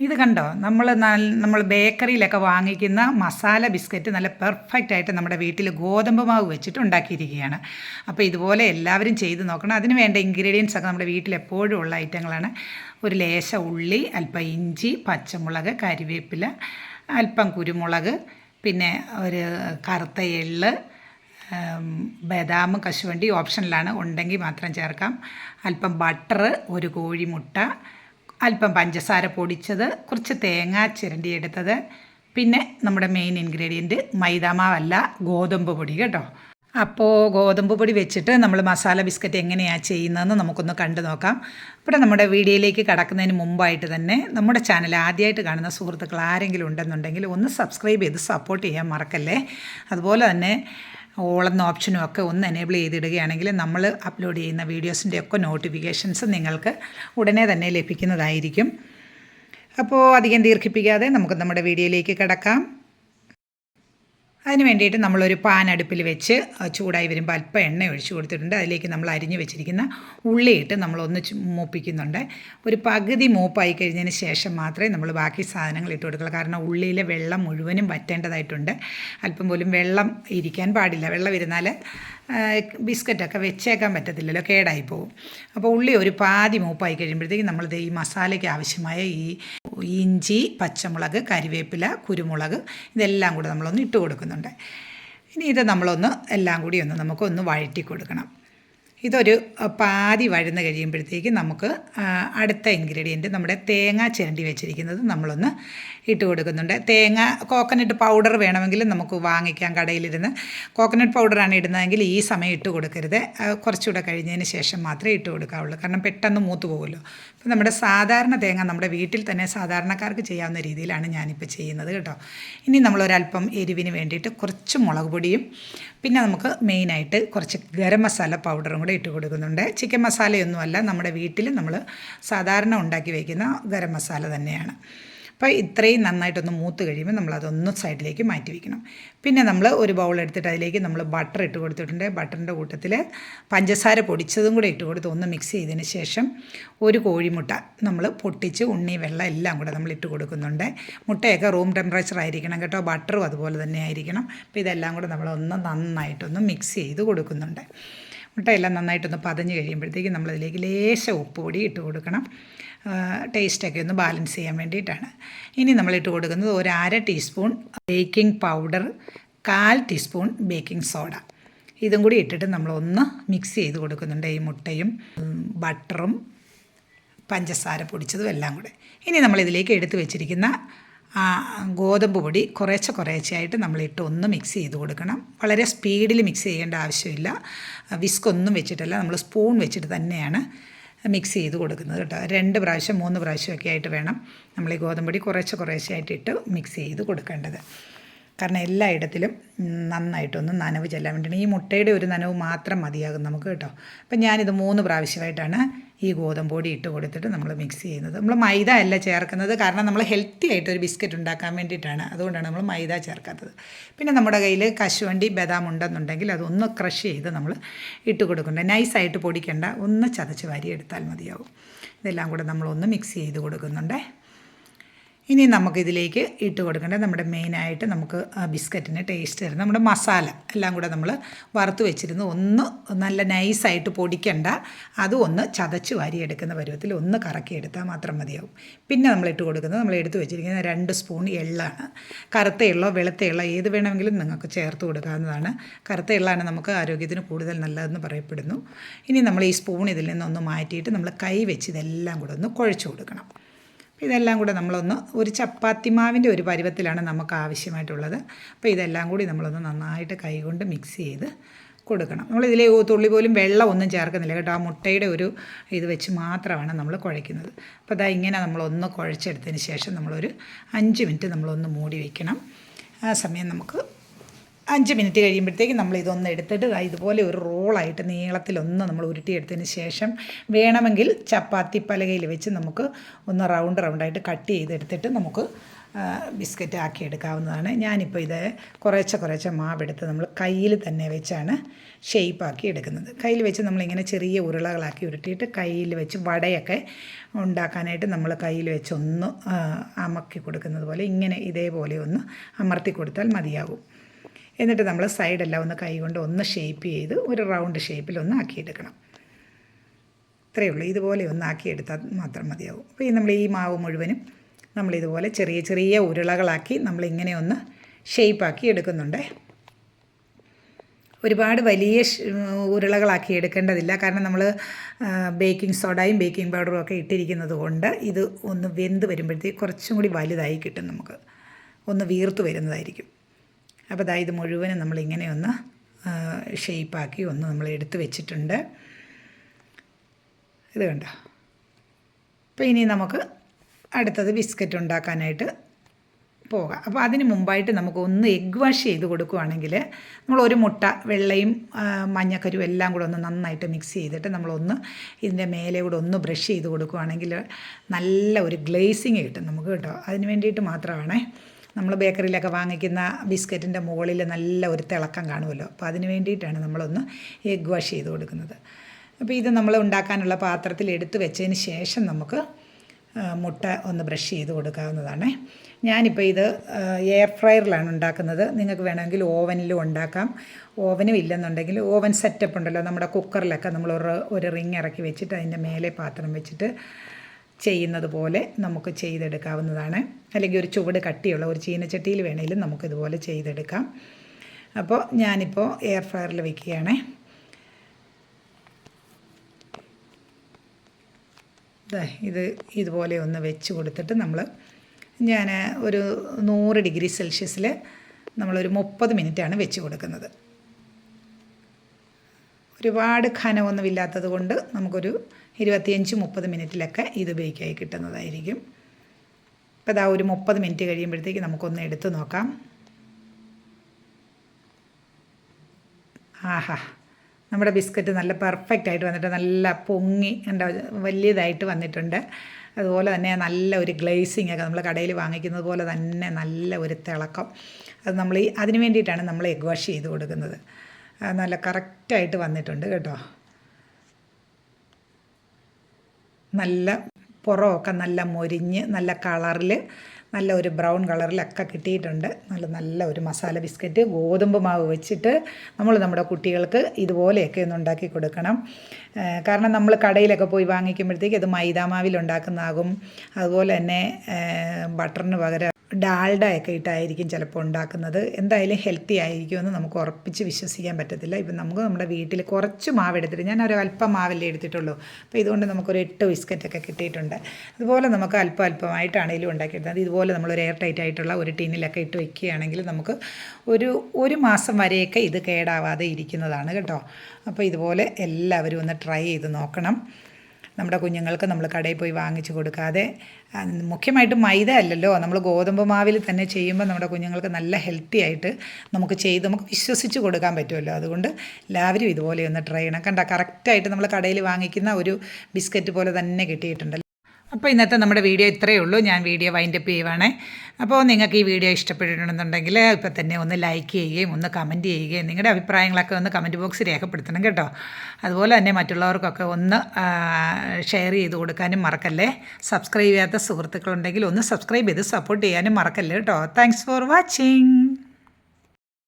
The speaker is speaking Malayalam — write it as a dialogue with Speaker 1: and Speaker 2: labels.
Speaker 1: ഇത് കണ്ടോ? നമ്മൾ നമ്മൾ ബേക്കറിയിലൊക്കെ വാങ്ങിക്കുന്ന മസാല ബിസ്ക്കറ്റ് നല്ല പെർഫെക്റ്റ് ആയിട്ട് നമ്മുടെ വീട്ടിൽ ഗോതമ്പ് മാവ് വെച്ചിട്ട് ഉണ്ടാക്കിയിരിക്കുകയാണ്. അപ്പോൾ ഇതുപോലെ എല്ലാവരും ചെയ്ത് നോക്കണം. അതിന് വേണ്ട ഇൻഗ്രീഡിയൻസ് ഒക്കെ നമ്മുടെ വീട്ടിൽ എപ്പോഴും ഉള്ള ഐറ്റങ്ങളാണ്. ഒരു ലേശ ഉള്ളി അല്പം ഇഞ്ചി പച്ചമുളക് കരിവേപ്പില അല്പം കുരുമുളക് പിന്നെ ഒരു കറുത്ത എള്ള് ബദാം കശുവണ്ടി ഓപ്ഷനിലാണ് ഉണ്ടെങ്കിൽ മാത്രം ചേർക്കാം. അല്പം ബട്ടർ ഒരു കോഴിമുട്ട അല്പം പഞ്ചസാര പൊടിച്ചത് കുറച്ച് തേങ്ങ ചിരണ്ടിയെടുത്തത് പിന്നെ നമ്മുടെ മെയിൻ ഇൻഗ്രീഡിയന്റ് മൈദാമാവല്ല ഗോതമ്പ് പൊടി കേട്ടോ. അപ്പോൾ ഗോതമ്പ് പൊടി വെച്ചിട്ട് നമ്മൾ മസാല ബിസ്ക്കറ്റ് എങ്ങനെയാണ് ചെയ്യുന്നതെന്ന് നമുക്കൊന്ന് കണ്ടു നോക്കാം. ഇവിടെ നമ്മുടെ വീഡിയോയിലേക്ക് കടക്കുന്നതിന് മുമ്പായിട്ട് തന്നെ നമ്മുടെ ചാനൽ ആദ്യമായിട്ട് കാണുന്ന സുഹൃത്തുക്കൾ ആരെങ്കിലും ഉണ്ടെന്നുണ്ടെങ്കിൽ ഒന്ന് സബ്സ്ക്രൈബ് ചെയ്ത് സപ്പോർട്ട് ചെയ്യാൻ മറക്കല്ലേ? അതുപോലെ തന്നെ ഓളെന്ന ഓപ്ഷനും ഒക്കെ ഒന്ന് എനേബിൾ ചെയ്തിടുകയാണെങ്കിൽ നമ്മൾ അപ്ലോഡ് ചെയ്യുന്ന വീഡിയോസിന്റെ ഒക്കെ നോട്ടിഫിക്കേഷൻസ് നിങ്ങൾക്ക് ഉടനെ തന്നെ ലഭിക്കുന്നതായിരിക്കും. അപ്പോൾ അധികം ദീർഘിപ്പിക്കാതെ നമുക്ക് നമ്മുടെ വീഡിയോയിലേക്ക് കിടക്കാം. അതിന് വേണ്ടിയിട്ട് നമ്മളൊരു പാൻ അടുപ്പിൽ വെച്ച് ചൂടായി വരുമ്പോൾ അല്പം എണ്ണ ഒഴിച്ചു കൊടുത്തിട്ടുണ്ട്. അതിലേക്ക് നമ്മൾ അരിഞ്ഞു വെച്ചിരിക്കുന്ന ഉള്ളിയിട്ട് നമ്മളൊന്ന് മൂപ്പിക്കുന്നുണ്ട്. ഒരു പകുതി മൂപ്പായി കഴിഞ്ഞതിന് ശേഷം മാത്രമേ നമ്മൾ ബാക്കി സാധനങ്ങൾ ഇട്ട് കൊടുക്കുള്ളൂ. കാരണം ഉള്ളിയിലെ വെള്ളം മുഴുവനും വറ്റേണ്ടതായിട്ടുണ്ട്. അല്പം പോലും വെള്ളം ഇരിക്കാൻ പാടില്ല. വെള്ളം ഇരുന്നാൽ ബിസ്ക്കറ്റൊക്കെ വെച്ചേക്കാൻ പറ്റത്തില്ലല്ലോ കേടായി പോകും അപ്പോൾ ഉള്ളി ഒരു പാതി മൂപ്പായി കഴിയുമ്പോഴത്തേക്കും നമ്മൾ ഈ മസാലയ്ക്ക് ആവശ്യമായ ഈ ഇഞ്ചി പച്ചമുളക് കരിവേപ്പില കുരുമുളക് ഇതെല്ലാം കൂടെ നമ്മളൊന്ന് ഇട്ട് കൊടുക്കുന്നുണ്ട്. ഇനി ഇത് നമ്മളൊന്ന് എല്ലാം കൂടി ഒന്ന് നമുക്കൊന്ന് വഴറ്റി കൊടുക്കണം. ഇതൊരു പാതി വഴന്ന് കഴിയുമ്പോഴത്തേക്ക് നമുക്ക് അടുത്ത ഇൻഗ്രീഡിയന്റ് നമ്മുടെ തേങ്ങ ചിരണ്ടി വെച്ചിരിക്കുന്നത് നമ്മളൊന്ന് ഇട്ട് കൊടുക്കുന്നുണ്ട്. തേങ്ങ കോക്കനട്ട് പൗഡർ വേണമെങ്കിൽ നമുക്ക് വാങ്ങിക്കാം കടയിലിരുന്ന്. കോക്കനട്ട് പൗഡറാണ് ഇടുന്നതെങ്കിൽ ഈ സമയം ഇട്ട് കൊടുക്കരുത്. കുറച്ചുകൂടെ കഴിഞ്ഞതിന് ശേഷം മാത്രമേ ഇട്ട് കൊടുക്കാവുള്ളൂ. കാരണം പെട്ടെന്ന് മൂത്ത് പോകുമല്ലോ. അപ്പോൾ നമ്മുടെ സാധാരണ തേങ്ങ നമ്മുടെ വീട്ടിൽ തന്നെ സാധാരണക്കാർക്ക് ചെയ്യാവുന്ന രീതിയിലാണ് ഞാനിപ്പോൾ ചെയ്യുന്നത് കേട്ടോ. ഇനി നമ്മളൊരല്പം എരിവിന് വേണ്ടിയിട്ട് കുറച്ച് മുളക് പൊടിയും പിന്നെ നമുക്ക് മെയിനായിട്ട് കുറച്ച് ഗരം മസാല പൗഡറും കൂടെ ഇട്ട് കൊടുക്കുന്നുണ്ട്. ചിക്കൻ മസാലയൊന്നുമല്ല നമ്മുടെ വീട്ടിൽ നമ്മൾ സാധാരണ ഉണ്ടാക്കി വയ്ക്കുന്ന ഗരം മസാല തന്നെയാണ്. അപ്പോൾ ഇത്രയും നന്നായിട്ടൊന്ന് മൂത്ത് കഴിയുമ്പോൾ നമ്മൾ നമ്മളതൊന്ന് സൈഡിലേക്ക് മാറ്റി വയ്ക്കണം പിന്നെ നമ്മൾ ഒരു ബൗൾ എടുത്തിട്ട് അതിലേക്ക് നമ്മൾ ബട്ടർ ഇട്ട് കൊടുത്തിട്ടുണ്ട്. ബട്ടറിന്റെ കൂട്ടത്തിൽ പഞ്ചസാര പൊടിച്ചതും കൂടെ ഇട്ട് കൊടുത്ത് ഒന്ന് മിക്സ് ചെയ്തതിന് ശേഷം ഒരു കോഴിമുട്ട നമ്മൾ പൊട്ടിച്ച് ഉണ്ണി വെള്ളം എല്ലാം കൂടെ നമ്മൾ ഇട്ട് കൊടുക്കുന്നുണ്ട്. മുട്ടയൊക്കെ റൂം ടെമ്പറേച്ചർ ആയിരിക്കണം കേട്ടോ. ബട്ടറും അതുപോലെ തന്നെ ആയിരിക്കണം. അപ്പോൾ ഇതെല്ലാം കൂടെ നമ്മളൊന്ന് നന്നായിട്ടൊന്ന് മിക്സ് ചെയ്ത് കൊടുക്കുന്നുണ്ട്. മുട്ടയെല്ലാം നന്നായിട്ടൊന്ന് പതഞ്ഞ് കഴിയുമ്പോഴത്തേക്കും നമ്മളതിലേക്ക് ലേശം ഉപ്പ് പൊടി ഇട്ട് കൊടുക്കണം. ടേസ്റ്റൊക്കെ ഒന്ന് ബാലൻസ് ചെയ്യാൻ വേണ്ടിയിട്ടാണ്. ഇനി നമ്മൾ ഇട്ട് കൊടുക്കുന്നത് ഒരു അര ടീസ്പൂൺ ബേക്കിംഗ് പൗഡർ കാൽ ടീസ്പൂൺ ബേക്കിംഗ് സോഡ ഇതും കൂടി ഇട്ടിട്ട് നമ്മളൊന്ന് മിക്സ് ചെയ്ത് കൊടുക്കുന്നുണ്ട് ഈ മുട്ടയും ബട്ടറും പഞ്ചസാര പൊടിച്ചതും എല്ലാം കൂടെ. ഇനി നമ്മളിതിലേക്ക് എടുത്തു വെച്ചിരിക്കുന്ന ഗോതമ്പ് പൊടി കുറേശ്ശെ കുറേശ്ശെയായിട്ട് നമ്മളിട്ട് ഒന്ന് മിക്സ് ചെയ്ത് കൊടുക്കണം. വളരെ സ്പീഡിൽ മിക്സ് ചെയ്യേണ്ട ആവശ്യമില്ല. വിസ്ക് ഒന്നും വെച്ചിട്ടല്ല നമ്മൾ സ്പൂൺ വെച്ചിട്ട് തന്നെയാണ് മിക്സ് ചെയ്ത് കൊടുക്കുന്നത് കേട്ടോ. രണ്ട് പ്രാവശ്യം മൂന്ന് പ്രാവശ്യമൊക്കെ ആയിട്ട് വേണം നമ്മൾ ഈ ഗോതമ്പ് പൊടി കുറേശ്ശെ കുറേശ്ശെയായിട്ട് ഇട്ട് മിക്സ് ചെയ്ത് കൊടുക്കേണ്ടത്. കാരണം എല്ലായിടത്തിലും നന്നായിട്ടൊന്ന് നനവ് ചെല്ലാൻ വേണ്ടിയാണ്. ഈ മുട്ടയുടെ ഒരു നനവ് മാത്രം മതിയാകും നമുക്ക് കേട്ടോ. അപ്പം ഞാനിത് മൂന്ന് പ്രാവശ്യമായിട്ടാണ് ഈ ഗോതമ്പൊടി ഇട്ട് കൊടുത്തിട്ട് നമ്മൾ മിക്സ് ചെയ്യുന്നത്. നമ്മൾ മൈദ അല്ല ചേർക്കുന്നത്. കാരണം നമ്മൾ ഹെൽത്തി ആയിട്ട് ഒരു ബിസ്ക്കറ്റ് ഉണ്ടാക്കാൻ വേണ്ടിയിട്ടാണ്. അതുകൊണ്ടാണ് നമ്മൾ മൈദ ചേർക്കാത്തത്. പിന്നെ നമ്മുടെ കയ്യിൽ കശുവണ്ടി ബദാം ഉണ്ടെന്നുണ്ടെങ്കിൽ അതൊന്ന് ക്രഷ് ചെയ്ത് നമ്മൾ ഇട്ട് കൊടുക്കേണ്ട. നൈസായിട്ട് പൊടിക്കേണ്ട. ഒന്ന് ചതച്ച് വാരി എടുത്താൽ മതിയാവും. ഇതെല്ലാം കൂടെ നമ്മളൊന്ന് മിക്സ് ചെയ്ത് കൊടുക്കുന്നുണ്ടേ. ഇനി നമുക്കിതിലേക്ക് ഇട്ട് കൊടുക്കേണ്ടത് നമ്മുടെ മെയിനായിട്ട് നമുക്ക് ബിസ്ക്കറ്റിന് ടേസ്റ്റ് തരുന്ന നമ്മുടെ മസാല എല്ലാം കൂടെ നമ്മൾ വറുത്ത് വെച്ചിരുന്ന്. ഒന്ന് നല്ല നൈസായിട്ട് പൊടിക്കണ്ട. അതും ഒന്ന് ചതച്ച് വാരിയെടുക്കുന്ന പരുവത്തിൽ ഒന്ന് കറക്കി കറക്കിയെടുത്താൽ മാത്രം മതിയാവും. പിന്നെ നമ്മൾ ഇട്ട് കൊടുക്കുന്നത് നമ്മൾ എടുത്ത് വെച്ചിരിക്കുന്ന രണ്ട് സ്പൂൺ എള്ളാണ്. കറുത്ത എള്ളോ വെളുത്ത എള്ളോ ഏത് വേണമെങ്കിലും നിങ്ങൾക്ക് ചേർത്ത് കൊടുക്കാവുന്നതാണ്. കറുത്ത എള്ളാണ് നമുക്ക് ആരോഗ്യത്തിന് കൂടുതൽ നല്ലതെന്ന് പറയപ്പെടുന്നു. ഇനി നമ്മൾ ഈ സ്പൂൺ ഇതിൽ നിന്നൊന്ന് മാറ്റിയിട്ട് നമ്മൾ കൈ വെച്ച് ഇതെല്ലാം കൂടെ ഒന്ന് കുഴച്ച് കൊടുക്കണം. ഇതെല്ലാം കൂടെ നമ്മളൊന്ന് ഒരു ചപ്പാത്തി മാവിന്റെ ഒരു പരുവത്തിലാണ് നമുക്ക് ആവശ്യമായിട്ടുള്ളത്. അപ്പോൾ ഇതെല്ലാം കൂടി നമ്മളൊന്ന് നന്നായിട്ട് കൈകൊണ്ട് മിക്സ് ചെയ്ത് കൊടുക്കണം. നമ്മളിതിൽ തുള്ളി പോലും വെള്ളം ഒന്നും ചേർക്കുന്നില്ല കേട്ടോ. ആ മുട്ടയുടെ ഒരു ഇത് വെച്ച് മാത്രമാണ് നമ്മൾ കുഴയ്ക്കുന്നത്. അപ്പോൾ അതാ ഇങ്ങനെ നമ്മളൊന്ന് കുഴച്ചെടുത്തതിന് ശേഷം നമ്മളൊരു അഞ്ച് മിനിറ്റ് നമ്മളൊന്ന് മൂടി വയ്ക്കണം ആ സമയം നമുക്ക് അഞ്ച് മിനിറ്റ് കഴിയുമ്പോഴത്തേക്ക് നമ്മൾ ഇതൊന്ന് എടുത്തിട്ട് ഇതുപോലെ ഒരു റോളായിട്ട് നീളത്തിലൊന്ന് നമ്മൾ ഉരുട്ടിയെടുത്തതിന് ശേഷം വേണമെങ്കിൽ ചപ്പാത്തി പലകയിൽ വെച്ച് നമുക്ക് ഒന്ന് റൗണ്ട് റൗണ്ടായിട്ട് കട്ട് ചെയ്തെടുത്തിട്ട് നമുക്ക് ബിസ്ക്കറ്റ് ആക്കി എടുക്കാവുന്നതാണ്. ഞാനിപ്പോൾ ഇത് കുറേശ്ശെ കുറേശ്ശെ മാവെടുത്ത് നമ്മൾ കയ്യിൽ തന്നെ വെച്ചാണ് ഷേപ്പാക്കി എടുക്കുന്നത്. കയ്യിൽ വെച്ച് നമ്മളിങ്ങനെ ചെറിയ ഉരുളകളാക്കി ഉരുട്ടിയിട്ട് കയ്യിൽ വെച്ച് വടയൊക്കെ ഉണ്ടാക്കാനായിട്ട് നമ്മൾ കയ്യിൽ വെച്ച് ഒന്ന് അമക്കി കൊടുക്കുന്നത് പോലെ ഇങ്ങനെ ഇതേപോലെ ഒന്ന് അമർത്തി കൊടുത്താൽ മതിയാകും. എന്നിട്ട് നമ്മൾ സൈഡെല്ലാം ഒന്ന് കൈകൊണ്ട് ഒന്ന് ഷേപ്പ് ചെയ്ത് ഒരു റൗണ്ട് ഷേപ്പിൽ ഒന്ന് ആക്കിയെടുക്കണം. ഇത്രയേ ഉള്ളൂ. ഇതുപോലെ ഒന്ന് ആക്കിയെടുത്താൽ മാത്രം മതിയാവും. അപ്പോൾ ഈ നമ്മൾ ഈ മാവ് മുഴുവനും നമ്മളിതുപോലെ ചെറിയ ചെറിയ ഉരുളകളാക്കി നമ്മളിങ്ങനെ ഒന്ന് ഷേപ്പാക്കി എടുക്കുന്നുണ്ട്. ഒരുപാട് വലിയ ഉരുളകളാക്കി എടുക്കേണ്ടതില്ല. കാരണം നമ്മൾ ബേക്കിംഗ് സോഡയും ബേക്കിംഗ് പൗഡറും ഒക്കെ ഇട്ടിരിക്കുന്നത് കൊണ്ട് ഇത് ഒന്ന് വെന്ത് വരുമ്പോഴത്തേക്ക് കുറച്ചും കൂടി വലുതായി കിട്ടും നമുക്ക്. ഒന്ന് വീർത്ത് വരുന്നതായിരിക്കും. അപ്പോൾ അതായത് മുഴുവനും നമ്മളിങ്ങനെ ഒന്ന് ഷേപ്പാക്കി ഒന്ന് നമ്മൾ എടുത്തു വെച്ചിട്ടുണ്ട്. ഇത് കണ്ടോ? അപ്പോൾ ഇനി നമുക്ക് അടുത്തത് ബിസ്ക്കറ്റ് ഉണ്ടാക്കാനായിട്ട് പോകാം. അപ്പോൾ അതിന് മുമ്പായിട്ട് നമുക്ക് ഒന്ന് എഗ് വാഷ് ചെയ്ത് കൊടുക്കുകയാണെങ്കിൽ നമ്മൾ ഒരു മുട്ട വെള്ളയും മഞ്ഞക്കരും എല്ലാം കൂടെ ഒന്ന് നന്നായിട്ട് മിക്സ് ചെയ്തിട്ട് നമ്മളൊന്ന് ഇതിന്റെ മേലെ കൂടെ ഒന്ന് ബ്രഷ് ചെയ്ത് കൊടുക്കുകയാണെങ്കിൽ നല്ല ഒരു ഗ്ലേസിങ് കിട്ടും നമുക്ക് കേട്ടോ. അതിന് വേണ്ടിയിട്ട് മാത്രമാണേ നമ്മൾ ബേക്കറിയിലൊക്കെ വാങ്ങിക്കുന്ന ബിസ്ക്കറ്റിന്റെ മുകളിൽ നല്ല ഒരു തിളക്കം കാണുമല്ലോ. അപ്പോൾ അതിന് വേണ്ടിയിട്ടാണ് നമ്മളൊന്ന് എഗ് വാഷ് ചെയ്ത് കൊടുക്കുന്നത്. അപ്പോൾ ഇത് നമ്മൾ ഉണ്ടാക്കാനുള്ള പാത്രത്തിൽ എടുത്തു വെച്ചതിന് ശേഷം നമുക്ക് മുട്ട ഒന്ന് ബ്രഷ് ചെയ്ത് കൊടുക്കാവുന്നതാണ്. ഞാനിപ്പോൾ ഇത് എയർ ഫ്രയറിലാണ് ഉണ്ടാക്കുന്നത്. നിങ്ങൾക്ക് വേണമെങ്കിൽ ഓവനിലും ഉണ്ടാക്കാം. ഓവനും ഇല്ലെന്നുണ്ടെങ്കിൽ ഓവൻ സെറ്റപ്പ് ഉണ്ടല്ലോ. നമ്മുടെ കുക്കറിലൊക്കെ നമ്മൾ ഒരു ഒരു റിങ് ഇറക്കി വെച്ചിട്ട് അതിന്റെ മേലെ പാത്രം വെച്ചിട്ട് ചെയ്യുന്നത് പോലെ നമുക്ക് ചെയ്തെടുക്കാവുന്നതാണ്. അല്ലെങ്കിൽ ഒരു ചുവട് കട്ടിയുള്ള ഒരു ചീനച്ചട്ടിയിൽ വേണമെങ്കിലും നമുക്കിതുപോലെ ചെയ്തെടുക്കാം. അപ്പോൾ ഞാനിപ്പോൾ എയർ ഫ്രയറിൽ വെക്കുകയാണേ. ഇത് ഇതുപോലെ ഒന്ന് വെച്ച് കൊടുത്തിട്ട് നമ്മൾ ഞാൻ ഒരു നൂറ് ഡിഗ്രി സെൽഷ്യസിൽ നമ്മളൊരു മുപ്പത് മിനിറ്റാണ് വെച്ച് കൊടുക്കുന്നത്. ഒരുപാട് ഖനമൊന്നുമില്ലാത്തത് കൊണ്ട് നമുക്കൊരു ഇരുപത്തിയഞ്ച് മുപ്പത് മിനിറ്റിലൊക്കെ ഇത് ബേക്കായി കിട്ടുന്നതായിരിക്കും. അപ്പോൾ ഇതാ ഒരു മുപ്പത് മിനിറ്റ് കഴിയുമ്പോഴത്തേക്ക് നമുക്കൊന്ന് എടുത്തു നോക്കാം. ആഹാ നമ്മുടെ ബിസ്ക്കറ്റ് നല്ല പെർഫെക്റ്റ് ആയിട്ട് വന്നിട്ട് നല്ല പൊങ്ങി എന്താ വലിയതായിട്ട് വന്നിട്ടുണ്ട്. അതുപോലെ തന്നെ നല്ല ഒരു ഗ്ലേസിങ് ഒക്കെ നമ്മൾ കടയിൽ വാങ്ങിക്കുന്നത് പോലെ തന്നെ നല്ല ഒരു തിളക്കം. അത് നമ്മൾ ഈ അതിന് വേണ്ടിയിട്ടാണ് നമ്മൾ എഗ് വാഷ് ചെയ്ത് കൊടുക്കുന്നത്. അത് നല്ല കറക്റ്റായിട്ട് വന്നിട്ടുണ്ട് കേട്ടോ. നല്ല പുറമൊക്കെ നല്ല മൊരിഞ്ഞ് നല്ല കളറിൽ നല്ല ഒരു ബ്രൗൺ കളറിലൊക്കെ കിട്ടിയിട്ടുണ്ട്. നല്ല നല്ല ഒരു മസാല ബിസ്ക്കറ്റ് ഗോതമ്പ് മാവ് വെച്ചിട്ട് നമ്മൾ നമ്മുടെ കുട്ടികൾക്ക് ഇതുപോലെയൊക്കെ ഒന്ന് ഉണ്ടാക്കി കൊടുക്കണം. കാരണം നമ്മൾ കടയിലൊക്കെ പോയി വാങ്ങിക്കുമ്പോഴത്തേക്ക് അത് മൈദാമാവിൽ ഉണ്ടാക്കുന്നതാകും. അതുപോലെ തന്നെ ബട്ടറിന് പകരം ഡാൽഡ ഒക്കെ ഇട്ടായിരിക്കും ചിലപ്പോൾ ഉണ്ടാക്കുന്നത്. എന്തായാലും ഹെൽത്തി ആയിരിക്കുമെന്ന് നമുക്ക് ഉറപ്പിച്ച് വിശ്വസിക്കാൻ പറ്റത്തില്ല. ഇപ്പം നമുക്ക് നമ്മുടെ വീട്ടിൽ കുറച്ച് മാവ് എടുത്തിട്ട് ഞാൻ ഒരു അല്പം മാവല്ലേ എടുത്തിട്ടുള്ളൂ. അപ്പോൾ ഇതുകൊണ്ട് നമുക്കൊരു എട്ട് ബിസ്ക്കറ്റൊക്കെ കിട്ടിയിട്ടുണ്ട്. അതുപോലെ നമുക്ക് അല്പം അല്പമായിട്ടാണെങ്കിലും ഉണ്ടാക്കിയെടുത്തത് ഇതുപോലെ നമ്മളൊരു എയർ ടൈറ്റ് ആയിട്ടുള്ള ഒരു ടീനിലൊക്കെ ഇട്ട് വെക്കുകയാണെങ്കിൽ നമുക്ക് ഒരു ഒരു മാസം വരെയൊക്കെ ഇത് കേടാവാതെ ഇരിക്കുന്നതാണ് കേട്ടോ. അപ്പോൾ ഇതുപോലെ എല്ലാവരും ഒന്ന് ട്രൈ ചെയ്ത് നോക്കണം. നമ്മുടെ കുഞ്ഞുങ്ങൾക്ക് നമ്മൾ കടയിൽ പോയി വാങ്ങിച്ചു കൊടുക്കാതെ മുഖ്യമായിട്ടും മൈദ അല്ലല്ലോ. നമ്മൾ ഗോതമ്പ് മാവിൽ തന്നെ ചെയ്യുമ്പോൾ നമ്മുടെ കുഞ്ഞുങ്ങൾക്ക് നല്ല ഹെൽത്തി ആയിട്ട് നമുക്ക് ചെയ്ത് നമുക്ക് വിശ്വസിച്ച് കൊടുക്കാൻ പറ്റുമല്ലോ. അതുകൊണ്ട് എല്ലാവരും ഇതുപോലെ ഒന്ന് ട്രൈ ചെയ്യണം. കണ്ട? കറക്റ്റായിട്ട് നമ്മൾ കടയിൽ വാങ്ങിക്കുന്ന ഒരു ബിസ്ക്കറ്റ് പോലെ തന്നെ കിട്ടിയിട്ടുണ്ട്. അപ്പോൾ ഇന്നത്തെ നമ്മുടെ വീഡിയോ ഇത്രയേ ഉള്ളൂ. ഞാൻ വീഡിയോ വൈൻഡ് അപ്പ് ചെയ്യുവാണേ. അപ്പോൾ നിങ്ങൾക്ക് ഈ വീഡിയോ ഇഷ്ടപ്പെട്ടിട്ടുണ്ടെന്നുണ്ടെങ്കിൽ ഇപ്പോൾ തന്നെ ഒന്ന് ലൈക്ക് ചെയ്യുകയും ഒന്ന് കമന്റ് ചെയ്യുകയും നിങ്ങളുടെ അഭിപ്രായങ്ങളൊക്കെ ഒന്ന് കമന്റ് ബോക്സിൽ രേഖപ്പെടുത്തണം കേട്ടോ. അതുപോലെ തന്നെ മറ്റുള്ളവർക്കൊക്കെ ഒന്ന് ഷെയർ ചെയ്ത് കൊടുക്കാനും മറക്കല്ലേ. സബ്സ്ക്രൈബ് ചെയ്യാത്ത സുഹൃത്തുക്കളുണ്ടെങ്കിൽ ഒന്ന് സബ്സ്ക്രൈബ് ചെയ്ത് സപ്പോർട്ട് ചെയ്യാനും മറക്കല്ലേ കേട്ടോ. Thanks for watching